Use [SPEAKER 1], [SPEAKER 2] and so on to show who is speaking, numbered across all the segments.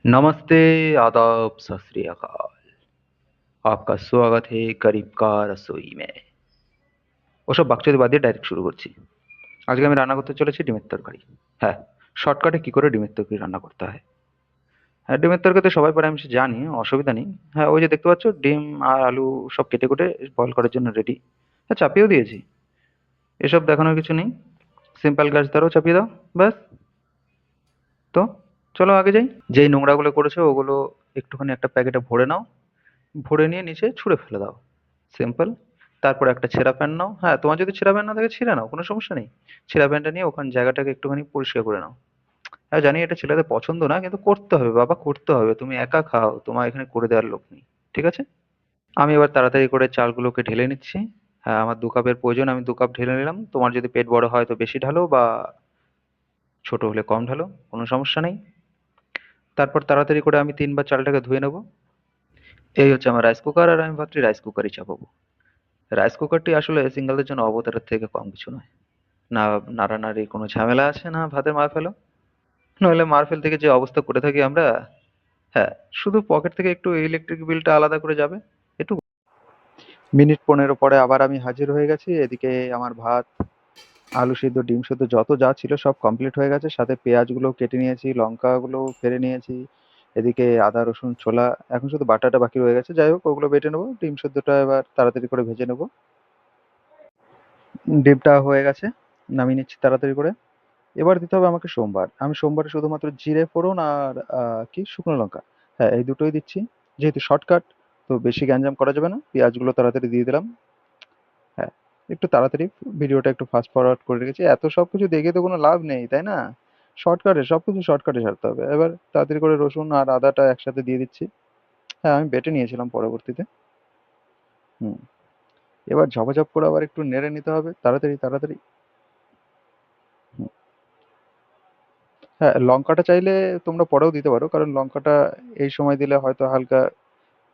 [SPEAKER 1] नमस्ते आदाब सत श्री अकाल आपका स्वागत है गरीब का रसोई में ওসব বাকচুদি বাদ দিয়ে ডাইরেক্ট শুরু করছি আজকে আমি রান্না করতে চলেছি ডিমের তরকারি হ্যাঁ শর্টকাটে কী করে ডিমের তরকারি রান্না করতে হয় হ্যাঁ ডিমের তরকারি তো সবাই পারে আমি সে জানি অসুবিধা নেই হ্যাঁ ওই যে দেখতে পাচ্ছ ডিম আর আলু সব কেটে কুটে বয়েল করার জন্য রেডি হ্যাঁ চাপিয়েও দিয়েছি এসব দেখানোর কিছু নেই সিম্পল গ্যাস দ্বারাও চাপিয়ে দাও ব্যাস তো চলো আগে যাই। যেই নোংরাগুলো করেছ, ওগুলো একটুখানি একটা প্যাকেটে ভরে নাও। ভরে নিয়ে নিচে ছুঁড়ে ফেলে দাও। সিম্পল তারপর একটা ছেঁড়া প্যান নাও। হ্যাঁ তোমার যদি ছেঁড়া প্যান না থাকে, ছিঁড়ে নাও, কোনো সমস্যা নেই। ছেঁড়া প্যানটা নিয়ে ওখান জায়গাটাকে একটুখানি পরিষ্কার করে নাও। হ্যাঁ জানি এটা ছেলেদের পছন্দ না, কিন্তু করতে হবে, বাবা, করতে হবে। তুমি একা খাও, তোমার এখানে করে দেওয়ার লোক নেই, ঠিক আছে? আমি এবার তাড়াতাড়ি করে চালগুলোকে ঢেলে নিচ্ছি। হ্যাঁ আমার দু কাপের প্রয়োজন, আমি দু কাপ ঢেলে নিলাম। তোমার যদি পেট বড় হয় তো বেশি ঢালো বা ছোট হলে কম ঢালো, কোনো সমস্যা নেই। তারপর তাড়াতাড়ি করে আমি তিনবার চালটাকে ধুয়ে নেব। এই হচ্ছে আমার রাইস কুকার আর আমি ভাবছি রাইস কুকারই চাপাবো। রাইস কুকারটি আসলে সিঙ্গেলদের জন্য অবতারের থেকে কম কিছু নয়। না, নাড়ানাড়ি কোনো ঝামেলা আছে না ভাতের মার ফেলো? নইলে মার ফেল থেকে যে অবস্থা করে থাকি আমরা হ্যাঁ শুধু পকেট থেকে একটু ইলেকট্রিক বিলটা আলাদা করে যাবে, একটু মিনিট পনেরো পরে আবার আমি হাজির হয়ে গেছি। এদিকে আমার ভাত আলু সিদ্ধ, ডিম সিদ্ধ, যত যা ছিল সব কমপ্লিট হয়ে গেছে। সাথে পেঁয়াজগুলো কেটে নিয়েছি, লঙ্কাগুলো ফেলে নিয়েছি, এদিকে আদা, রসুন, ছোলা, এখন শুধু বাটাটা বাকি রয়ে গেছে। যাই হোক, ওগুলো বেটে নেব, ডিম সিদ্ধটা এবার তাড়াতাড়ি করে ভেজে নেব। ডিমটা হয়ে গেছে, নামিয়ে নিচ্ছি তাড়াতাড়ি করে। এবার দিতে হবে আমাকে সোমবার। আমি সোমবারে শুধুমাত্র জিরে, ফোড়ন আর কি, শুকনো লঙ্কা। হ্যাঁ এই দুটোই দিচ্ছি। যেহেতু শর্টকাট তো বেশি গ্যাঞ্জাম করা যাবে না। পেঁয়াজগুলো তাড়াতাড়ি দিয়ে দিলাম। একটু তাড়াতাড়ি ভিডিওটা একটু ফাস্ট ফরওয়ার্ড করে রেখেছি। এত সব কিছু দেখে তো কোনো লাভ নেই, তাই না? শর্টকাটে সব কিছু শর্টকাটে সারতে হবে। এবার তাড়াতাড়ি করে রসুন আর আদাটা একসাথে দিয়ে দিচ্ছি। হ্যাঁ আমি বেটে নিয়েছিলাম পরবর্তীতে। হুম। এবার ঝপাঝপ করে আবার একটু নেড়ে নিতে হবে। তাড়াতাড়ি তাড়াতাড়ি। হ্যাঁ লঙ্কাটা চাইলে তোমরা পরেও দিতে পারো, কারণ লঙ্কাটা এই সময় দিলে হয়তো হালকা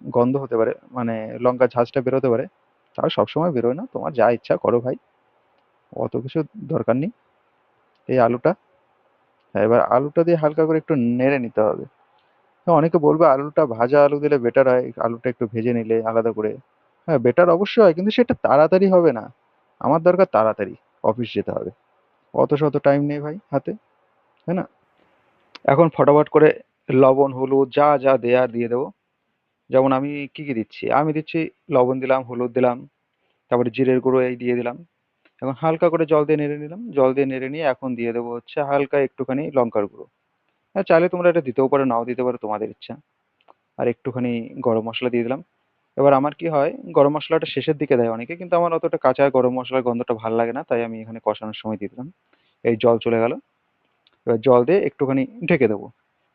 [SPEAKER 1] গন্ধ হতে পারে মানে লঙ্কা ঝাঁজটা বেরোতে পারে। তাও সবসময় বেরোয় না। তোমার যা ইচ্ছা করো ভাই। অত কিছু দরকার নেই। এই আলুটা, এবার আলুটা দিয়ে হালকা করে একটু নেড়ে নিতে হবে। অনেকে বলবে আলুটা ভাজা আলু দিলে বেটার হয়, আলুটা একটু ভেজে নিলে আলাদা করে। হ্যাঁ বেটার অবশ্যই হয়, কিন্তু সেটা তাড়াতাড়ি হবে না। আমার দরকার তাড়াতাড়ি অফিস যেতে হবে। অত শত টাইম নেই ভাই হাতে, তাই না? এখন ফটাফট করে লবণ, হলুদ, যা যা দেয়ার দিয়ে দেবো। যেমন আমি কি কি দিচ্ছি? আমি দিচ্ছি লবণ দিলাম, হলুদ দিলাম, তারপরে জিরের গুঁড়ো এই দিয়ে দিলাম। এখন হালকা করে জল দিয়ে নেড়ে নিলাম। জল দিয়ে নেড়ে নিয়ে এখন দিয়ে দেবো হচ্ছে হালকা একটুখানি লঙ্কার গুঁড়ো। হ্যাঁ চাইলে তোমরা এটা দিতেও পারো, নাও দিতে পারো, তোমাদের ইচ্ছা। আর একটুখানি গরম মশলা দিয়ে দিলাম। এবার আমার কি হয়, গরম মশলাটা শেষের দিকে দেয় অনেকে, কিন্তু আমার অতটা কাঁচা গরম মশলার গন্ধটা ভালো লাগে না, তাই আমি এখানে কষানোর সময় দিয়ে দিলাম। এই জল চলে গেল। এবার জল দিয়ে একটুখানি ঢেকে দেবো।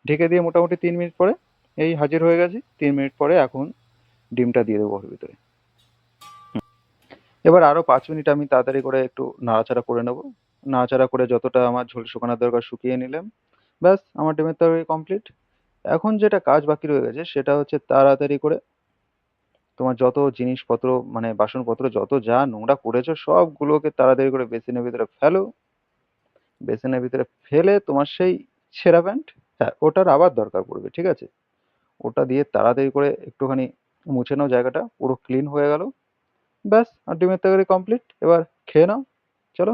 [SPEAKER 1] ঢেকে দিয়ে মোটামুটি তিন মিনিট পরে এই হাজির হয়ে গেছি, তিন মিনিট পরে এখন ডিমটা দিয়ে দেবো ওর ভিতরে। এবার আরও পাঁচ মিনিট আমি তাড়াতাড়ি করে একটু নাড়াচাড়া করে নেব। নাড়াচাড়া করে যতটা আমার ঝোল শুকানোর দরকার শুকিয়ে নিলাম। ব্যাস, আমার ডিমের তরকারি কমপ্লিট এখন যেটা কাজ বাকি রয়ে গেছে, সেটা হচ্ছে তাড়াতাড়ি করে তোমার যত জিনিসপত্র মানে বাসনপত্র, যত যা নোংরা করেছ সবগুলোকে তাড়াতাড়ি করে বেসিনের ভিতরে ফেলো। বেসিনের ভিতরে ফেলে তোমার সেই ছেঁড়া প্যান্ট হ্যাঁ ওটার আবার দরকার পড়বে, ঠিক আছে? ওটা দিয়ে তাড়াতাড়ি করে একটুখানি মুছে নাও জায়গাটা, পুরো ক্লিন হয়ে গেল। ব্যাস, আর ডিমের তরকারি কমপ্লিট এবার খেয়ে নাও। চলো।